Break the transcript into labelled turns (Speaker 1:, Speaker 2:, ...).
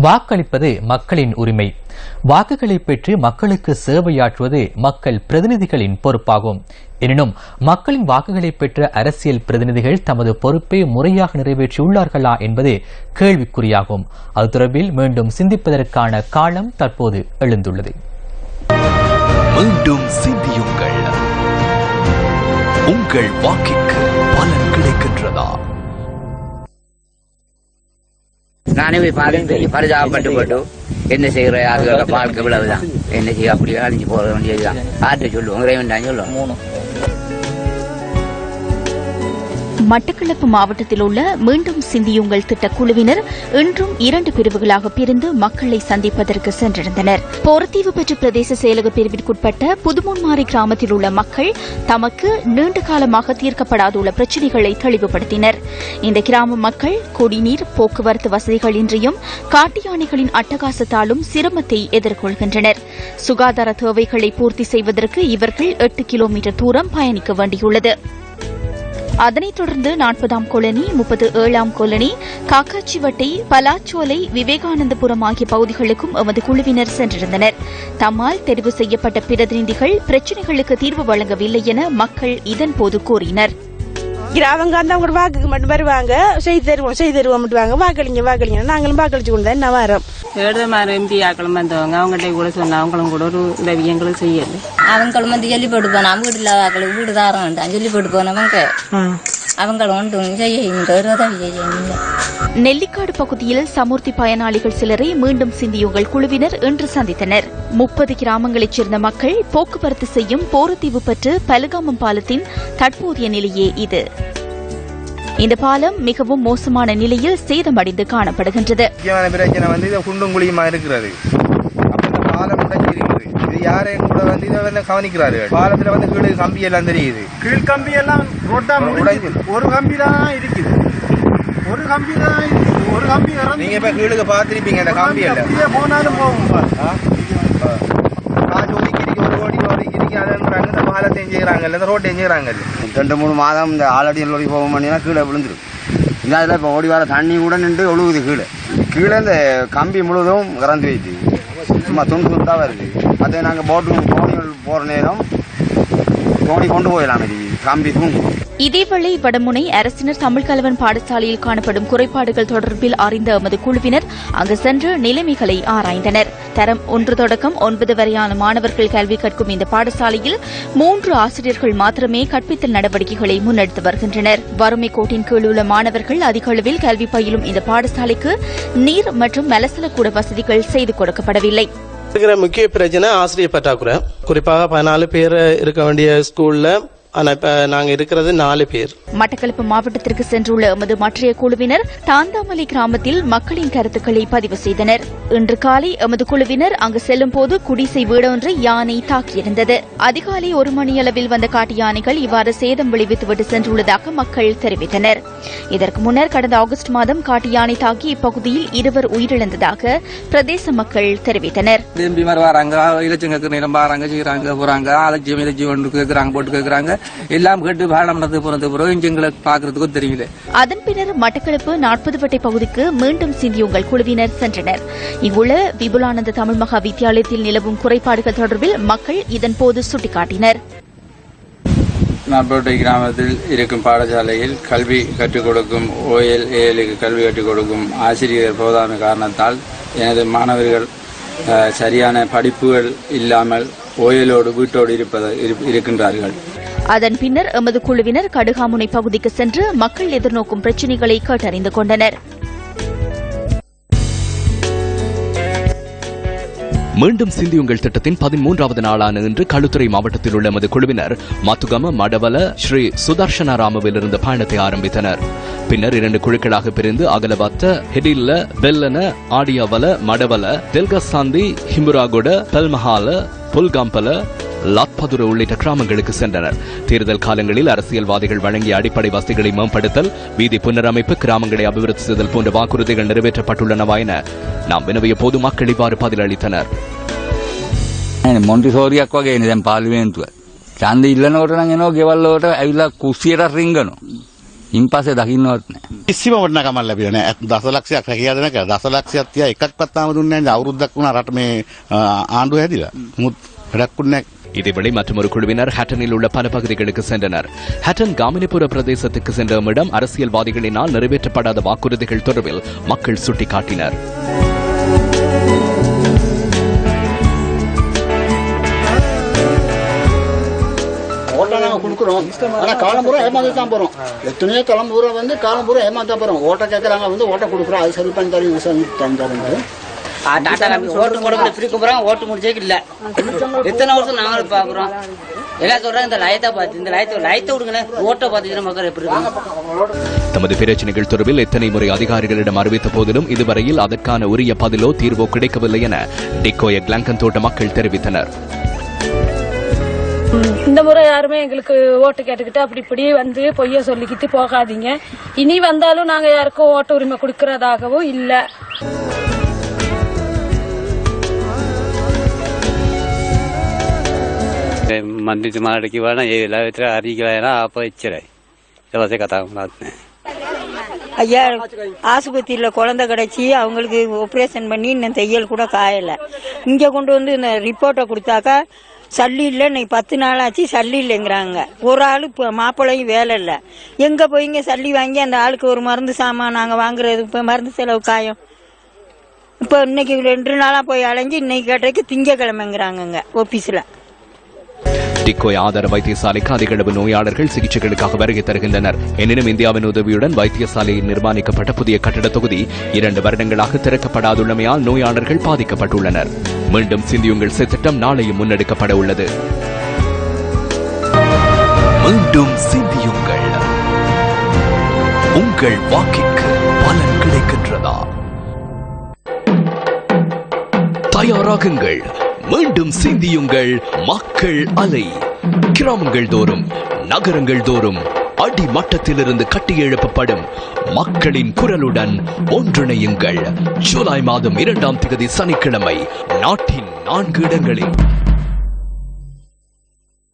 Speaker 1: வாக்களிப்பது மக்களின் உரிமை. வாக்குகளை பெற்று மக்களுக்கு சேவையாற்றுவது மக்கள் பிரதிநிதிகளின் பொறுப்பாகும். எனினும் மக்களின் வாக்குகளை பெற்ற அரசியல் பிரதிநிதிகள் தமது பொறுப்பை முறையாக நிறைவேற்றியுள்ளார்களா என்பது கேள்விக்குறியாகும். அது தொடர்பில் மீண்டும் சிந்திப்பதற்கான காலம் தற்போது எழுந்துள்ளது.
Speaker 2: மீண்டும் சிந்தியுங்கள். உங்கள் வாக்கிற்கு பலன் கிடைக்கின்றதா?
Speaker 3: நானே போய் பார்த்து பரிதாபப்பட்டு போட்டு என்ன செய்கிற? அதுகளோட வாழ்க்கை இவ்வளவுதான். என்ன செய்ய? அப்படி அழிஞ்சு போக வேண்டியதுதான். ஆட்டு சொல்லுவோம் இறைவன் தான் சொல்லுவோம்
Speaker 4: மட்டக்களப்பு மாவட்டத்தில் உள்ள மீண்டும் சிந்தியுங்கள் திட்ட குழுவினர் இன்றும் இரண்டு பிரிவுகளாக பிரிந்து மக்களை சந்திப்பதற்கு சென்றிருந்தனர். போர்த்தீவு பெற்ற பிரதேச செயலக பிரிவிற்குட்பட்ட புதுமுன்மாரி கிராமத்தில் உள்ள மக்கள் தமக்கு நீண்ட காலமாக தீர்க்கப்படாதுள்ள பிரச்சினைகளை தெளிவுபடுத்தினர். இந்த கிராம மக்கள் குடிநீர் போக்குவரத்து வசதிகள் இன்றியும் காட்டு யானைகளின் அட்டகாசத்தாலும் சிரமத்தை எதிர்கொள்கின்றனர். சுகாதார தேவைகளை பூர்த்தி செய்வதற்கு இவர்கள் எட்டு கிலோமீட்டர் தூரம் பயணிக்க வேண்டியுள்ளது. அதனைத் தொடர்ந்து நாற்பதாம் கொலனி முப்பது ஏழாம் கொலனி காக்காச்சிவட்டை பலாச்சோலை விவேகானந்தபுரம் ஆகிய பகுதிகளுக்கும் எமது குழுவினர் சென்றிருந்தனர். தம்மால் தெரிவு செய்யப்பட்ட பிரதிநிதிகள் பிரச்சினைகளுக்கு தீர்வு வழங்கவில்லை என மக்கள் இதன்போது கூறினர்.
Speaker 5: அவங்க வந்து அவங்க வாக்குக்கு மட்டும் வருவாங்க. செய்து தருவோம் செய்து தருவோம் வாங்க. வாக்களிங்க வாக்களிங்க. நாங்களும் வாக்களிச்சு கொண்டு தான் என்ன வரோம்.
Speaker 6: எழுதமாறு எம்பி ஆக்களும் வந்தவங்க அவங்கள்ட்ட கூட சொன்ன அவங்களும் கூட ஒரு உதவி எங்களுக்கு செய்யல.
Speaker 7: அவங்களும் வந்து சொல்லி போட்டு போனா வீட்டுல அவங்களுக்கு வீடு தாரம் வேண்டாம் சொல்லி போட்டு போனவங்க அவங்களும் ஒன்றும் செய்ய உதவி செய்ய
Speaker 4: நெல்லிக்காடு பகுதியில் சமுர்த்தி பயனாளிகள் சிலரை மீண்டும் சிந்தியுங்கள் குழுவினர் இன்று சந்தித்தனர். முப்பது கிராமங்களைச் சேர்ந்த மக்கள் போக்குவரத்து செய்யும் போரத்தீவு பெற்று பலுகாமம் பாலத்தின் தற்போதைய நிலையே இது. இந்த பாலம் மிகவும் மோசமான நிலையில் சேதமடைந்து காணப்படுகின்றது.
Speaker 8: முக்கியமான பிரச்சனை வந்து இது குண்டும் குழியுமா இருக்கிறது. பாலம் உடைஞ்சு இருக்குது இது யாரையும் கூட வந்து இதை வந்து கவனிக்கிறாரு பாலத்துல வந்து கீழே கம்பி எல்லாம் தெரியுது.
Speaker 9: கீழ் கம்பி எல்லாம் ரோட்டா
Speaker 8: உடைஞ்சு.
Speaker 9: ஒரு கம்பி தான் இருக்குது. ஒரு கம்பி தான் இருக்குது. ஒரு கம்பி
Speaker 8: நீங்க இப்ப கீழுக்கு பார்த்திருப்பீங்க இந்த கம்பி எல்லாம்
Speaker 9: போனாலும் போகும் பாரு.
Speaker 8: ஆ? ஆ. காசு ஒதுக்கிருக்கு ஒரு கோடி ஒதுக்கிருக்கு அதுன்றாங்க இந்த செய்கிறாங்கல்ல இந்த ரோட்டையும் செய்யறாங்கல்ல
Speaker 10: ரெண்டு மூணு மாதம் இந்த ஆலடி லோடி போக பண்ணினா கீழே விழுந்துரும். இந்த அதில் இப்போ ஓடி வர தண்ணி கூட நின்று ஒழுகுது கீழே. கீழே இந்த கம்பி முழுதும் இறந்து வைத்து. சும்மா துண்டு துண்டாக வருது. அதே நாங்கள் போட்டு தோணிகள் போகிற நேரம் தோணி கொண்டு போயிடலாம் இது. கம்பி தூண்டு
Speaker 4: இதேவேளை வடமுனை அரசினர் தமிழ்கலவன் பாடசாலையில் காணப்படும் குறைபாடுகள் தொடர்பில் அறிந்த எமது குழுவினர் அங்கு சென்று நிலைமைகளை ஆராய்ந்தனர். தரம் ஒன்று தொடக்கம் ஒன்பது வரையான மாணவர்கள் கல்வி கற்கும் இந்த பாடசாலையில் மூன்று ஆசிரியர்கள் மாத்திரமே கற்பித்தல் நடவடிக்கைகளை முன்னெடுத்து வருகின்றனர். வறுமை கோட்டின் கீழ் உள்ள மாணவர்கள் அதிக அளவில் கல்வி பயிலும் இந்த பாடசாலைக்கு நீர் மற்றும் மலசலக்கூட வசதிகள் செய்து கொடுக்கப்படவில்லை.
Speaker 11: முக்கிய பிரச்சனை ஆசிரியர் பற்றாக்குறை. குறிப்பாக பதினாலு பேர் இருக்க வேண்டிய ஸ்கூல்ல ஆனா இப்ப நாங்க இருக்கிறது நாலு பேர்.
Speaker 4: மட்டக்களப்பு மாவட்டத்திற்கு சென்றுள்ள எமது மற்றைய குழுவினர் தாந்தாமலை கிராமத்தில் மக்களின் கருத்துக்களை பதிவு செய்தனர். இன்று காலை எமது குழுவினர் அங்கு செல்லும் போது குடிசை வீடொன்றை யானை தாக்கியிருந்தது. அதிகாலை ஒரு மணியளவில் வந்த காட்டு யானைகள் இவ்வாறு சேதம் விளைவித்துவிட்டு சென்றுள்ளதாக மக்கள் தெரிவித்தனர். இதற்கு முன்னர் கடந்த ஆகஸ்ட் மாதம் காட்டு யானை தாக்கி இப்பகுதியில் இருவர் உயிரிழந்ததாக பிரதேச மக்கள் தெரிவித்தனர்.
Speaker 3: வராங்க கேட்குற நிலம் செய்யறாங்க போறாங்க அலட்சியம் இலட்சியம் போட்டு கேட்கறாங்க. எல்லாம் கேட்டு பாடம் நடந்து போனது பிறகு எங்களை பாக்குறதுக்கும் தெரியல
Speaker 4: அதன் பின்னர் மட்டக்களப்பு நாற்பது வட்டை பகுதிக்கு மீண்டும் சிந்தியுங்கள் குழுவினர் சென்றனர். இங்குள்ள விபுலானந்த தமிழ் மகா வித்தியாலயத்தில் நிலவும் குறைபாடுகள் தொடர்பில் மக்கள் இதன்போது சுட்டிக்காட்டினர்.
Speaker 10: நாற்பட்டை கிராமத்தில் இருக்கும் பாடசாலையில் கல்வி கற்றுக் கொடுக்கும் ஓஎல் ஏஎலுக்கு கல்வி கற்றுக் கொடுக்கும் ஆசிரியர் போதாமை காரணத்தால் எனது மாணவர்கள் சரியான படிப்புகள் இல்லாமல் ஓயலோடு வீட்டோடு இருப்பது இரு- இருக்கின்றார்கள்.
Speaker 4: அதன் பின்னர் எமது குழுவினர் கடுகாமுனை பகுதிக்கு சென்று மக்கள் எதிர்நோக்கும் பிரச்சினைகளை கேட்டறிந்து கொண்டனர்.
Speaker 2: மீண்டும் சிந்தியுங்கள் திட்டத்தின் பதிமூன்றாவது நாளான இன்று களுத்துறை மாவட்டத்தில் உள்ள எமது குழுவினர் மத்துகம மடவல ஸ்ரீ சுதர்ஷனாராமவில் இருந்து பயணத்தை ஆரம்பித்தனர். பின்னர் இரண்டு குழுக்களாக பிரிந்து அகலவத்த ஹெடில்ல பெல்லன ஆடியாவல மடவல தெல்கசாந்தி ஹிம்புராகுட பெல்மஹால புல்கம்பல லாத்பதுர உள்ளிட்ட கிராமங்களுக்கு சென்றனர் தேர்தல் காலங்களில் அரசியல்வாதிகள் வழங்கிய அடிப்படை வசதிகளை மேம்படுத்தல் வீதி புனரமைப்பு கிராமங்களை அபிவிருத்தி செய்தல் போன்ற வாக்குறுதிகள் நிறைவேற்றப்பட்டுள்ளனவா என நாம் வினவிய போது மக்கள் இவ்வாறு பதிலளித்தனர்
Speaker 10: මොන්ටිසෝරියක් වගේ දැන් පාලිමේන්තුව ඡන්ද ඉල්ලනකොට නම් එනවා ගෙවල් වලට ඇවිල්ලා කුස්සියට රිංගනවා
Speaker 3: ඉන්පස්සේ දකින්නවත් නෑ.
Speaker 9: කිසිම වටිනාකමක් ලැබිලා නැහැ. දසලක්ෂයක් රැකියා දෙනක දසලක්ෂයක් තියා එකක්වත් තාම දුන්නේ නැහැ. අවුරුද්දක් වුණා රට මේ අ, ආණ්ඩුව හැදිලා. මුත් වැඩක් නැහැ.
Speaker 2: இதேவேளை மற்றொரு குழுவினர் ஹட்டனில் உள்ள பல பகுதிகளுக்கு சென்றனர். ஹட்டன் காமினிபுர பிரதேசத்துக்கு சென்ற இடம் அரசியல்வாதிகளினால் நிறைவேற்றப்படாத வாக்குறுதிகள் தொடர்பில் மக்கள் சுட்டிக்காட்டினர்.
Speaker 9: நாங்கள் கொடுக்குறோம். ஆனால் காலம் ஏமாந்து தான் போகிறோம் எத்தனையோ காலம் வந்து காலம் ஏமாந்து தான் போகிறோம் ஓட்டை கேட்குறாங்க வந்து ஓட்டை கொடுக்குறோம். அது சரி பண்ணி தரீங்க சார் பண்ணி தரீங்க
Speaker 3: டாடா காப்பி ஓட்டு கொடுக்குற ஃப்ரீ கும்புறோம் ஓட்டு முடிச்சேக்கு இல்ல. எத்தனை வருஷம் நாங்களும் பாக்குறோம்? எல்லாம் சொல்றாங்க இந்த லயத்தை பார்த்து இந்த லயத்தை லயத்தை விடுங்களேன். ஓட்டை பார்த்துட்டு மக்கள் எப்படி இருக்காங்க?
Speaker 2: தமது பிரச்சினைகள் தொடர்பில் எத்தனை முறை அதிகாரிகளிடம் அறிவித்த போதிலும் இதுவரையில் அதற்கான உரிய பதிலோ தீர்வோ கிடைக்கவில்லை என டிக்கோய கிளாங்கன் தோட்ட மக்கள் தெரிவித்தனர்.
Speaker 12: இந்த முறை யாருமே எங்களுக்கு ஓட்டு கேட்டுக்கிட்டு அப்படி இப்படி வந்து பொய்ய சொல்லிக்கிட்டு போகாதீங்க. இனி வந்தாலும் நாங்க யாருக்கும் ஓட்டு உரிமை கொடுக்கறதாகவும் இல்ல.
Speaker 3: मंदिर तुम्हारा लड़की वाला ये लाइट हरी के लाया ना
Speaker 12: ஐயா ஆஸ்பத்திரியில் குழந்தை கிடச்சி அவங்களுக்கு ஆப்ரேஷன் பண்ணி இன்னும் தையல் கூட காயலை இங்கே கொண்டு வந்து இந்த ரிப்போர்ட்டை கொடுத்தாக்கா சல்லி இல்லை இன்னைக்கு பத்து நாள் ஆச்சு சல்லி இல்லைங்கிறாங்க ஒரு ஆள் இப்போ மாப்பிள்ளையும் வேலை இல்லை எங்கே போய்ங்க சல்லி வாங்கி அந்த ஆளுக்கு ஒரு மருந்து சாமான் நாங்கள் வாங்குறது இப்போ மருந்து செலவு காயம் இப்போ இன்னைக்கு ரெண்டு நாளாக போய் அலைஞ்சு இன்னைக்கு கேட்டதுக்கு திங்கக்கிழமைங்கிறாங்கங்க ஆஃபீஸில்
Speaker 2: டிகோய் ஆதார வைத்தியசாலைக்கு அதிக அளவு நோயாளர்கள் சிகிச்சைகளுக்காக வருகை தருகின்றனர். எனினும் இந்தியாவின் உதவியுடன் வைத்தியசாலையில் நிர்மாணிக்கப்பட்ட புதிய கட்டட தொகுதி இரண்டு வருடங்களாக திறக்கப்படாதுள்ளமையால் நோயாளர்கள் பாதிக்கப்பட்டுள்ளனர். மீண்டும் சிந்தியுங்கள் திட்டம் நாளையும் முன்னெடுக்கப்பட உள்ளது. மீண்டும் சிந்தியுங்கள். உங்கள் வாக்கிற்கு பலன் கிடைக்கின்றதா? தயாராகுங்கள். மீண்டும் சிந்தியுங்கள் மக்கள் அலை. கிராமங்கள் தோறும் நகரங்கள் தோறும் அடிமட்டத்திலிருந்து கட்டியெழுப்பப்படும் மக்களின் குரலுடன் ஒன்றிணையுங்கள். ஜூலை மாதம் இரண்டாம் தேதி சனிக்கிழமை நாட்டின் நான்கு இடங்களில்.